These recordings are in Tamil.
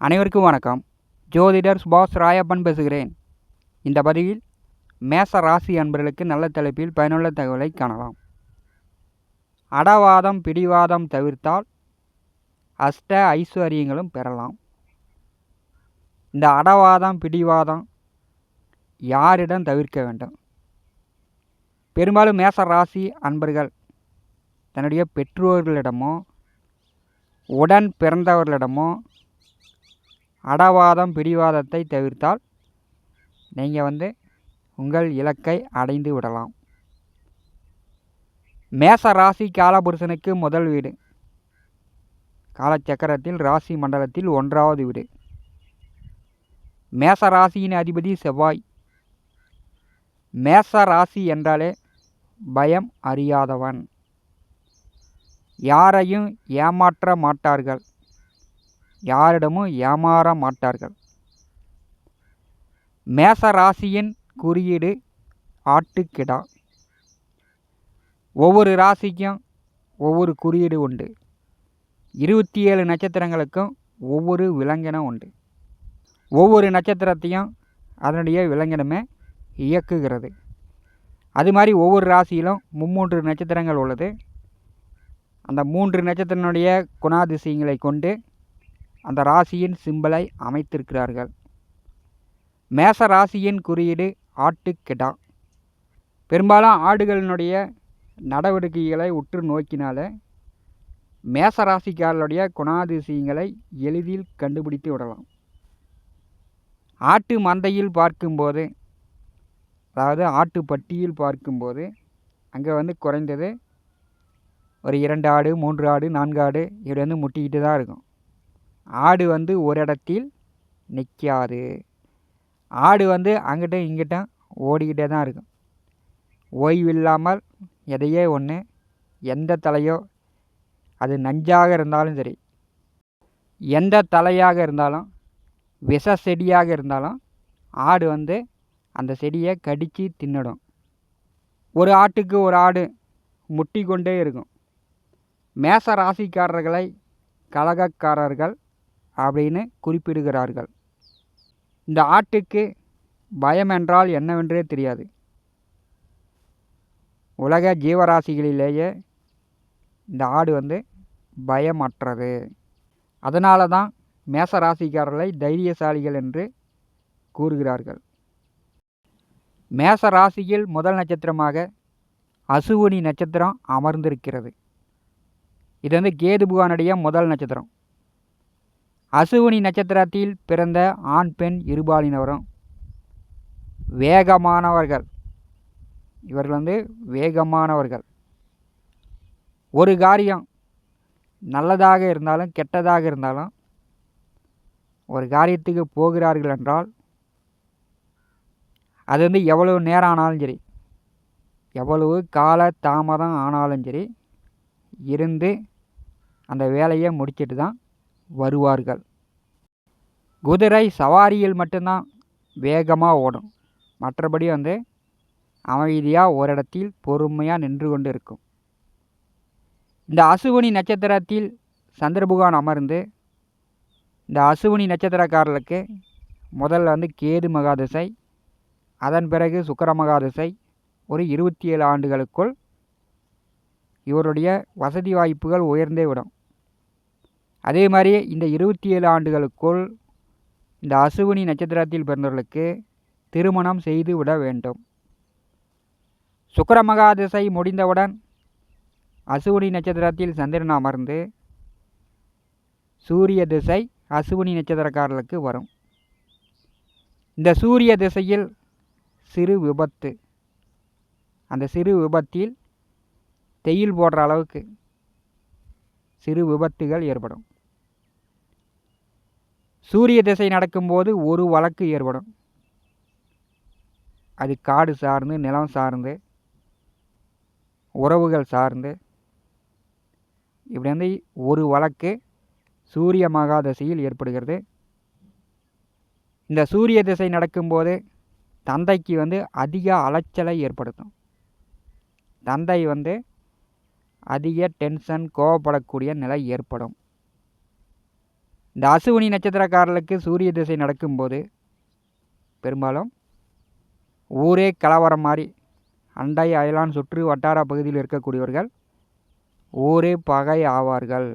அனைவருக்கும் வணக்கம். ஜோதிடர் சுபாஷ் ராயப்பன் பேசுகிறேன். இந்த பதிவில் மேச ராசி அன்பர்களுக்கு நல்ல தலைப்பில் பயனுள்ள தகவலை காணலாம். அடவாதம் பிடிவாதம் தவிர்த்தால் அஷ்ட ஐஸ்வர்யங்களும் பெறலாம். இந்த அடவாதம் பிடிவாதம் யாரிடம் தவிர்க்க வேண்டும்? பெரும்பாலும் மேச ராசி அன்பர்கள் தன்னுடைய பெற்றோர்களிடமோ உடன் பிறந்தவர்களிடமோ அடவாதம் பிடிவாதத்தை தவிர்த்தால் நீங்கள் வந்து உங்கள் இலக்கை அடைந்து விடலாம். மேச ராசி காலபுருஷனுக்கு முதல் வீடு. காலச்சக்கரத்தில் ராசி மண்டலத்தில் ஒன்றாவது வீடு. மேச ராசியின் அதிபதி செவ்வாய். மேச ராசி என்றாலே பயம் அறியாதவன். யாரையும் ஏமாற்ற மாட்டார்கள். யாரிடமும் ஏமாற மாட்டார்கள். மேச ராசியின் குறியீடு ஆட்டுக்கிடா. ஒவ்வொரு ராசிக்கும் ஒவ்வொரு குறியீடு உண்டு. இருபத்தி ஏழு நட்சத்திரங்களுக்கும் ஒவ்வொரு விலங்கினம் உண்டு. ஒவ்வொரு நட்சத்திரத்தையும் அதனுடைய விலங்கினமே இயக்குகிறது. அது மாதிரி ஒவ்வொரு ராசியிலும் மும்மூன்று நட்சத்திரங்கள் உள்ளது. அந்த மூன்று நட்சத்திரனுடைய குணாதிசயங்களை கொண்டு அந்த ராசியின் சிம்பலை அமைத்திருக்கிறார்கள். மேச ராசியின் குறியீடு ஆட்டுக்கிடா பெரும்பாலும் ஆடுகளினுடைய நடவடிக்கைகளை உற்று நோக்கினால மேச ராசிக்காரர்களுடைய குணாதிசயங்களை எளிதில் கண்டுபிடித்து விடலாம். ஆட்டு மந்தையில் பார்க்கும்போது அதாவது ஆட்டு பட்டியில் பார்க்கும்போது அங்கே வந்து குறைந்தது ஒரு இரண்டு ஆடு மூன்று ஆடு நான்கு ஆடு இப்படி வந்து முட்டிக்கிட்டு தான் இருக்கும். ஆடு வந்து ஒரு இடத்தில் நிற்காது ஆடு வந்து அங்கிட்டும் இங்கிட்டும் ஓடிக்கிட்டே தான் இருக்கும். ஓய்வில்லாமல் எதையே ஒன்று எந்த தலையோ அது நஞ்சாக இருந்தாலும் சரி எந்த தலையாக இருந்தாலும் விஷ செடியாக இருந்தாலும் ஆடு வந்து அந்த செடியை கடித்து தின்னுடும். ஒரு ஆட்டுக்கு ஒரு ஆடு முட்டி கொண்டே இருக்கும். மேச ராசிக்காரர்களை கலகக்காரர்கள் அப்படின்னு குறிப்பிடுகிறார்கள். இந்த ஆட்டுக்கு பயம் என்றால் என்னவென்றே தெரியாது. உலக ஜீவராசிகளிலேயே இந்த ஆடு வந்து பயமற்றது. அதனால தான் மேச ராசிக்காரர்களை தைரியசாலிகள் என்று கூறுகிறார்கள். மேச ராசியில் முதல் நட்சத்திரமாக அசுவனி நட்சத்திரம் அமர்ந்திருக்கிறது. இது வந்து கேது புகானுடைய முதல் நட்சத்திரம். அசுவினி நட்சத்திரத்தில் பிறந்த ஆண் பெண் இருபாலினவரும் வேகமானவர்கள். இவர்கள் வந்து வேகமானவர்கள். ஒரு காரியம் நல்லதாக இருந்தாலும் கெட்டதாக இருந்தாலும் ஒரு காரியத்துக்கு போகிறார்கள் என்றால் அது வந்து எவ்வளவு நேரம் ஆனாலும் சரி எவ்வளவு கால தாமதம் ஆனாலும் சரி இருந்து அந்த வேலையை முடிச்சிட்டு தான் வருவார்கள். குதிரை சவாரியில் மட்டும்தான் வேகமாக ஓடும். மற்றபடி வந்து அமைதியாக ஒரு இடத்தில் பொறுமையாக நின்று கொண்டு இருக்கும் இந்த அசுவனி நட்சத்திரத்தில் சந்திரபுகான் அமர்ந்து இந்த அசுவனி நட்சத்திரக்காரர்களுக்கு முதல்ல வந்து கேது மகாதிசை அதன் பிறகு சுக்கர மகாதிசை ஒரு இருபத்தி ஏழு ஆண்டுகளுக்குள் இவருடைய வசதி வாய்ப்புகள் உயர்ந்தே விடும். அதே மாதிரி இந்த இருபத்தி ஏழு ஆண்டுகளுக்குள் இந்த அசுவினி நட்சத்திரத்தில் பிறந்தவர்களுக்கு திருமணம் செய்து விட வேண்டும். சுக்கர மகாதிசை முடிந்தவுடன் அசுவினி நட்சத்திரத்தில் சந்திரன் அமர்ந்து சூரிய திசை அசுவினி நட்சத்திரக்காரர்களுக்கு வரும். இந்த சூரிய திசையில் சிறு விபத்து. அந்த சிறு விபத்தில் தெயில் போடுற அளவுக்கு சிறு விபத்துகள் ஏற்படும். சூரிய திசை நடக்கும்போது ஒரு வழக்கு ஏற்படும். அது காடு சார்ந்து நிலம் சார்ந்து உறவுகள் சார்ந்து. இப்படி வந்து ஒரு வழக்கு சூரிய மகாதசையில் ஏற்படுகிறது. இந்த சூரிய திசை நடக்கும்போது தந்தைக்கு வந்து அதிக அலைச்சலை ஏற்படுத்தும். தந்தை வந்து அதிக டென்ஷன் கோவப்படக்கூடிய நிலை ஏற்படும். இந்த அசுவினி நட்சத்திரக்காரர்களுக்கு சூரிய திசை நடக்கும்போது பெரும்பாலும் ஊரே கலவரம் மாதிரி அண்டை அயலான் சுற்று வட்டார பகுதியில் இருக்கக்கூடியவர்கள் ஊரே பகை ஆவார்கள்.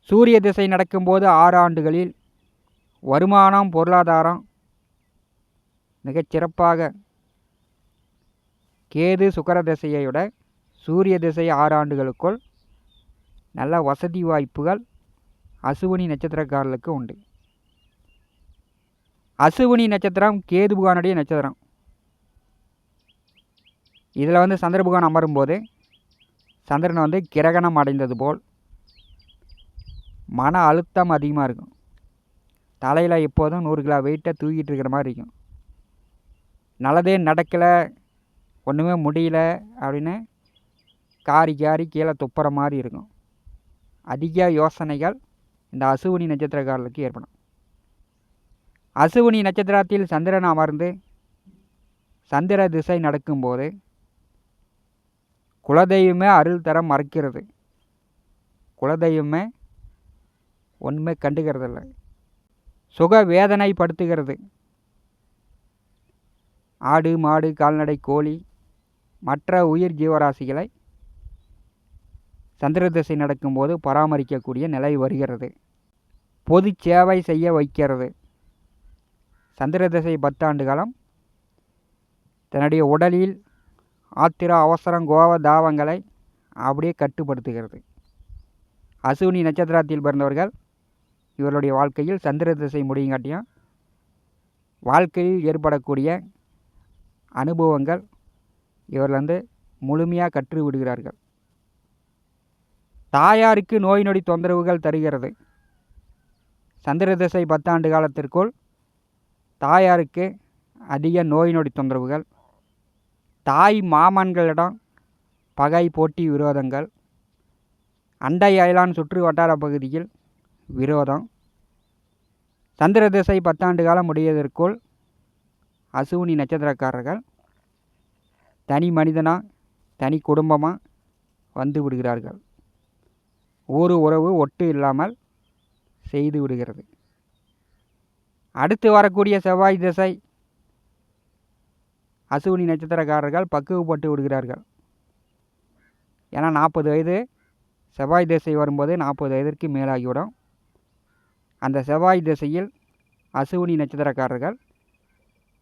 சூரிய திசை நடக்கும்போது ஆறு ஆண்டுகளில் வருமானம் பொருளாதாரம் மிகச் சிறப்பாக கேது சுக்கர திசையை விட சூரிய திசை ஆறு ஆண்டுகளுக்குள் நல்ல வசதி வாய்ப்புகள் அசுவினி நட்சத்திரக்காரர்களுக்கு உண்டு. அசுவினி நட்சத்திரம் கேது புகானுடைய நட்சத்திரம். இதில் வந்து சந்திர புகான் அமரும்போது சந்திரன் வந்து கிரகணம் அடைந்தது போல் மன அழுத்தம் அதிகமாக இருக்கும். தலையில் எப்போதும் நூறு கிலோ வெயிட்டை தூக்கிட்டு இருக்கிற மாதிரி இருக்கும். நல்லதே நடக்கலை ஒன்றுமே முடியல அப்படின்னு காரி காரி கீழே துப்புற மாதிரி இருக்கும். அதிக யோசனைகள் இந்த அசுவினி நட்சத்திரக்காரர்களுக்கு ஏற்படும். அசுவினி நட்சத்திரத்தில் சந்திரன் அமர்ந்து சந்திர திசை நடக்கும்போது குலதெய்வமே அருள் தரம் மறைக்கிறது. குலதெய்வமே ஒன்றுமே கண்டுக்கிறதில்ல. சுக வேதனைப்படுத்துகிறது. ஆடு மாடு கால்நடை கோழி மற்ற உயிர் ஜீவராசிகளை சந்திர திசை நடக்கும்போது பராமரிக்கக்கூடிய நிலை வருகிறது. பொது சேவை செய்ய வைக்கிறது. சந்திர திசை பத்தாண்டு காலம் தன்னுடைய உடலில் ஆத்திர அவசரம் கோவ தாவங்களை அப்படியே கட்டுப்படுத்துகிறது. அசுவினி நட்சத்திரத்தில் பிறந்தவர்கள் இவருடைய வாழ்க்கையில் சந்திர திசை முடியுங்காட்டியும் வாழ்க்கையில் ஏற்படக்கூடிய அனுபவங்கள் இவர்லேருந்து வந்து முழுமையாக கற்று விடுகிறார்கள் தாயாருக்கு நோய் நொடி தொந்தரவுகள் தருகிறது. சந்திர திசை பத்தாண்டு காலத்திற்குள் தாயாருக்கு அதிக நோய் நொடி தொந்தரவுகள். தாய் மாமன்களிடம் பகை போட்டி விரோதங்கள். அண்டை அயலான் சுற்று வட்டார பகுதியில் விரோதம். சந்திர திசை பத்தாண்டு காலம் முடிவதற்குள் அசுவினி நட்சத்திரக்காரர்கள் தனி மனிதனாக தனி குடும்பமாக வந்து விடுகிறார்கள். ஊர் உறவு ஒட்டு இல்லாமல் செய்து விடுகிறது. அடுத்து வரக்கூடிய செவ்வாய் திசை அசுவினி நட்சத்திரக்காரர்கள் பக்குவப்பட்டு விடுகிறார்கள். ஏன்னா நாற்பது வயது செவ்வாய் திசை வரும்போது நாற்பது வயதிற்கு மேலாகிவிடும். அந்த செவ்வாய் திசையில் அசுவினி நட்சத்திரக்காரர்கள்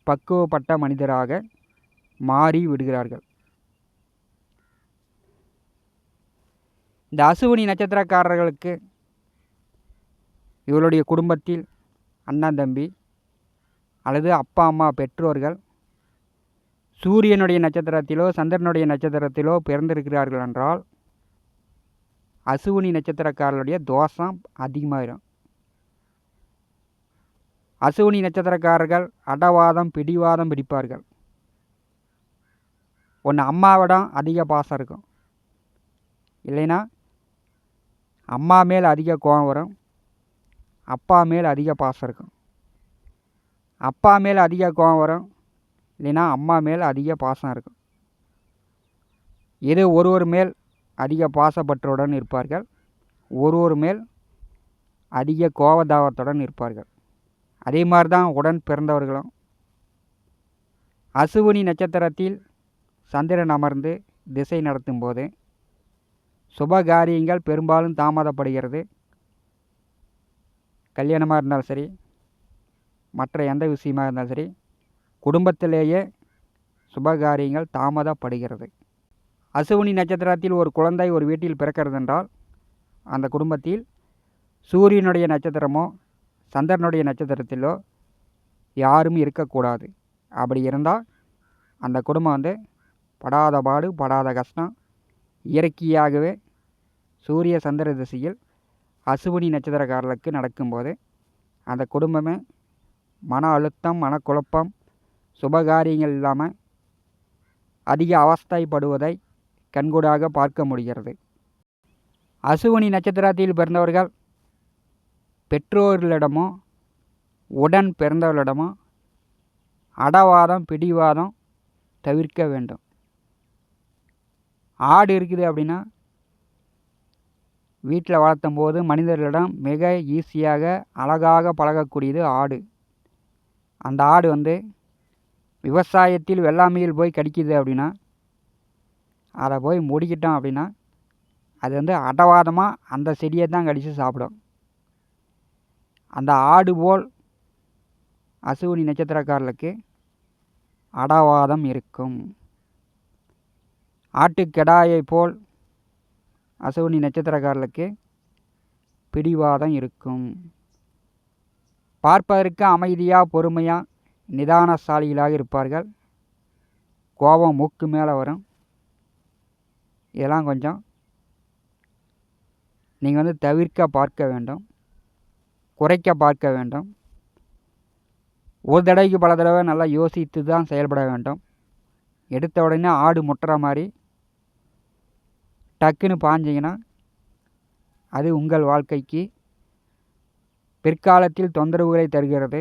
பக்குவப்பட்ட மனிதராக மாறி விடுகிறார்கள். இந்த அசுவினி நட்சத்திரக்காரர்களுக்கு இவளுடைய குடும்பத்தில் அண்ணன் தம்பி அல்லது அப்பா அம்மா பெற்றோர்கள் சூரியனுடைய நட்சத்திரத்திலோ சந்திரனுடைய நட்சத்திரத்திலோ பிறந்திருக்கிறார்கள் என்றால் அசுவினி நட்சத்திரக்காரர்களுடைய தோஷம் அதிகமாயிடும் அசுவினி நட்சத்திரக்காரர்கள் அடவாதம் பிடிவாதம் பிடிப்பார்கள். ஒன்று அம்மாவிடம் அதிக பாசம் இருக்கும். இல்லைன்னா அம்மா மேல் அதிக கோபம் வரும். அப்பா மேல் அதிக பாசம் இருக்கும். அப்பா மேல் அதிக கோபம் வரும். இல்லைன்னா அம்மா மேல் அதிக பாசம் இருக்கும். இது ஒருவர் மேல் அதிக பாசப்பற்றுடன் இருப்பார்கள்? ஒருவர் மேல் அதிக கோபதாபத்துடன் இருப்பார்கள். அதே மாதிரி தான் உடன் பிறந்தவர்களும். அசுவினி நட்சத்திரத்தில் சந்திரன் அமர்ந்து திசை நடத்தும் போது சுபகாரியங்கள் பெரும்பாலும் தாமதப்படுகிறது. கல்யாணமாக இருந்தாலும் சரி மற்ற எந்த விஷயமாக இருந்தாலும் சரி குடும்பத்திலேயே சுபகாரியங்கள் தாமதப்படுகிறது. அசுவினி நட்சத்திரத்தில் ஒரு குழந்தை ஒரு வீட்டில் பிறக்கிறது என்றால் அந்த குடும்பத்தில் சூரியனுடைய நட்சத்திரமோ சந்திரனுடைய நட்சத்திரத்திலோ யாரும் இருக்கக்கூடாது. அப்படி இருந்தால் அந்த குடும்பம் வந்து படாத பாடு படாத கஷ்டம் இயற்கையாகவே சூரிய சந்திர திசையில் அசுவினி நட்சத்திரக்காரர்களுக்கு நடக்கும்போது அந்த குடும்பமே மன அழுத்தம் மனக்குழப்பம் சுபகாரியங்கள் இல்லாமல் அதிக அவஸ்தைப்படுவதை கண்கூடாக பார்க்க முடிகிறது. அசுவினி நட்சத்திரத்தில் பிறந்தவர்கள் பெற்றோர்களிடமோ உடன் பிறந்தவர்களிடமோ அடவாதம் பிடிவாதம் தவிர்க்க வேண்டும். ஆடு இருக்குது அப்படின்னா வீட்டில் வளர்த்தும் போது மனிதர்களிடம் மிக ஈஸியாக அழகாக பழகக்கூடியது ஆடு. அந்த ஆடு வந்து விவசாயத்தில் வெள்ளாமையில் போய் கடிக்குது அப்படின்னா அதை போய் முடிக்கிட்டோம் அப்படின்னா அது வந்து அடவாதமாக அந்த செடியை தான் கடித்து சாப்பிடும். அந்த ஆடு போல் அசுவினி நட்சத்திரக்காரர்களுக்கு அடவாதம் இருக்கும். ஆட்டுக்கெடாயை போல் அசுவினி நட்சத்திரக்காரர்களுக்கு பிடிவாதம் இருக்கும். பார்ப்பதற்கு அமைதியாக பொறுமையாக நிதானசாலிகளாக இருப்பார்கள். கோபம் மூக்கு மேலே வரும். இதெல்லாம் கொஞ்சம் நீங்கள் வந்து தவிர்க்க பார்க்க வேண்டும். குறைக்க பார்க்க வேண்டும். ஒரு தடவைக்கு பல தடவை நல்லா யோசித்து தான் செயல்பட வேண்டும். எடுத்த உடனே ஆடு முட்டுற மாதிரி டக்குன்னு பாஞ்சிங்கன்னா அது உங்கள் வாழ்க்கைக்கு பிற்காலத்தில் தொந்தரவுகளை தருகிறது.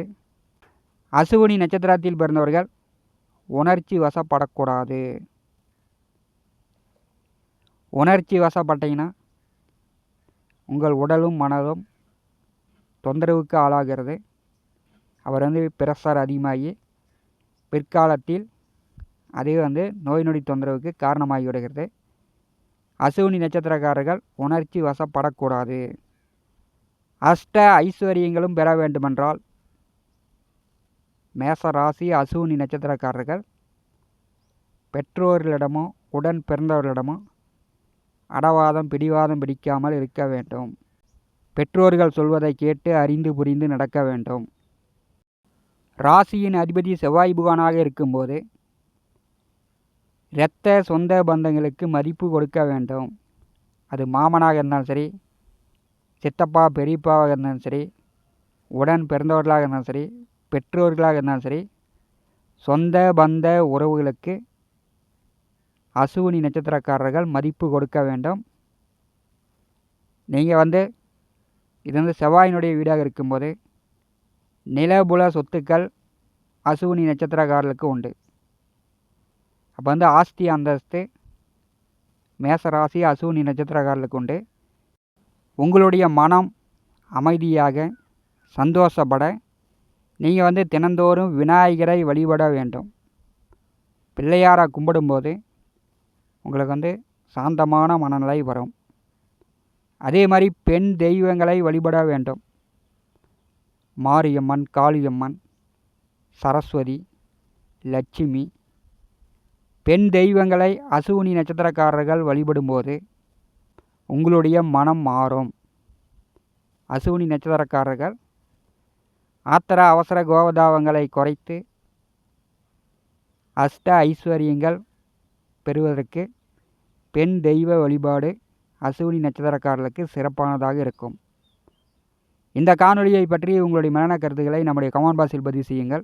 அசுவினி நட்சத்திரத்தில் பிறந்தவர்கள் உணர்ச்சி வசப்படக்கூடாது. உணர்ச்சி வசப்பட்டீங்கன்னா உங்கள் உடலும் மனதும் தொந்தரவுக்கு ஆளாகிறது. அவர் வந்து பிரஷர் அதிகமாகி பிற்காலத்தில் அதே வந்து நோய் நொடி தொந்தரவுக்கு காரணமாகி விடுகிறது அசுவினி நட்சத்திரக்காரர்கள் உணர்ச்சி வசப்படக்கூடாது. அஷ்ட ஐஸ்வர்யங்களும் பெற வேண்டுமென்றால் மேச ராசி அசுவினி நட்சத்திரக்காரர்கள் பெற்றோர்களிடமோ உடன் பிறந்தவர்களிடமோ அடவாதம் பிடிவாதம் பிடிக்காமல் இருக்க வேண்டும். பெற்றோர்கள் சொல்வதை கேட்டு அறிந்து புரிந்து நடக்க வேண்டும். ராசியின் அதிபதி செவ்வாய் புகானாக இருக்கும்போது இரத்த சொந்த பந்தங்களுக்கு மதிப்பு கொடுக்க வேண்டும். அது மாமனாக இருந்தாலும் சரி சித்தப்பா பெரியப்பாவாக இருந்தாலும் சரி உடன் பிறந்தவர்களாக இருந்தாலும் சரி பெற்றோர்களாக இருந்தாலும் சரி சொந்த பந்த உறவுகளுக்கு அசுவினி நட்சத்திரக்காரர்கள் மதிப்பு கொடுக்க வேண்டும். நீங்கள் வந்து இது வந்து செவ்வாயினுடைய வீடாக இருக்கும்போது நிலபுல சொத்துக்கள் அசுவினி நட்சத்திரக்காரர்களுக்கு உண்டு. அப்போ வந்து ஆஸ்தி அந்தஸ்து மேசராசி அசுவினி நட்சத்திரக்காரர்களுக்கு உண்டு உங்களுடைய மனம் அமைதியாக சந்தோஷப்பட நீங்கள் வந்து தினந்தோறும் விநாயகரை வழிபட வேண்டும். பிள்ளையாரை கும்பிடும்போது உங்களுக்கு வந்து சாந்தமான மனநிலை வரும். அதே மாதிரி பெண் தெய்வங்களை வழிபட வேண்டும். மாரியம்மன் காளியம்மன் சரஸ்வதி லட்சுமி பெண் தெய்வங்களை அசுவினி நட்சத்திரக்காரர்கள் வழிபடும்போது உங்களுடைய மனம் மாறும். அசுவினி நட்சத்திரக்காரர்கள் ஆத்திர அவசர கோபதாபங்களை குறைத்து அஷ்ட ஐஸ்வர்யங்கள் பெறுவதற்கு பெண் தெய்வ வழிபாடு அசுவினி நட்சத்திரக்காரர்களுக்கு சிறப்பானதாக இருக்கும். இந்த காணொலியை பற்றி உங்களுடைய மரண கருத்துக்களை நம்முடைய கமெண்ட் பாக்ஸில் பதிவு செய்யுங்கள்.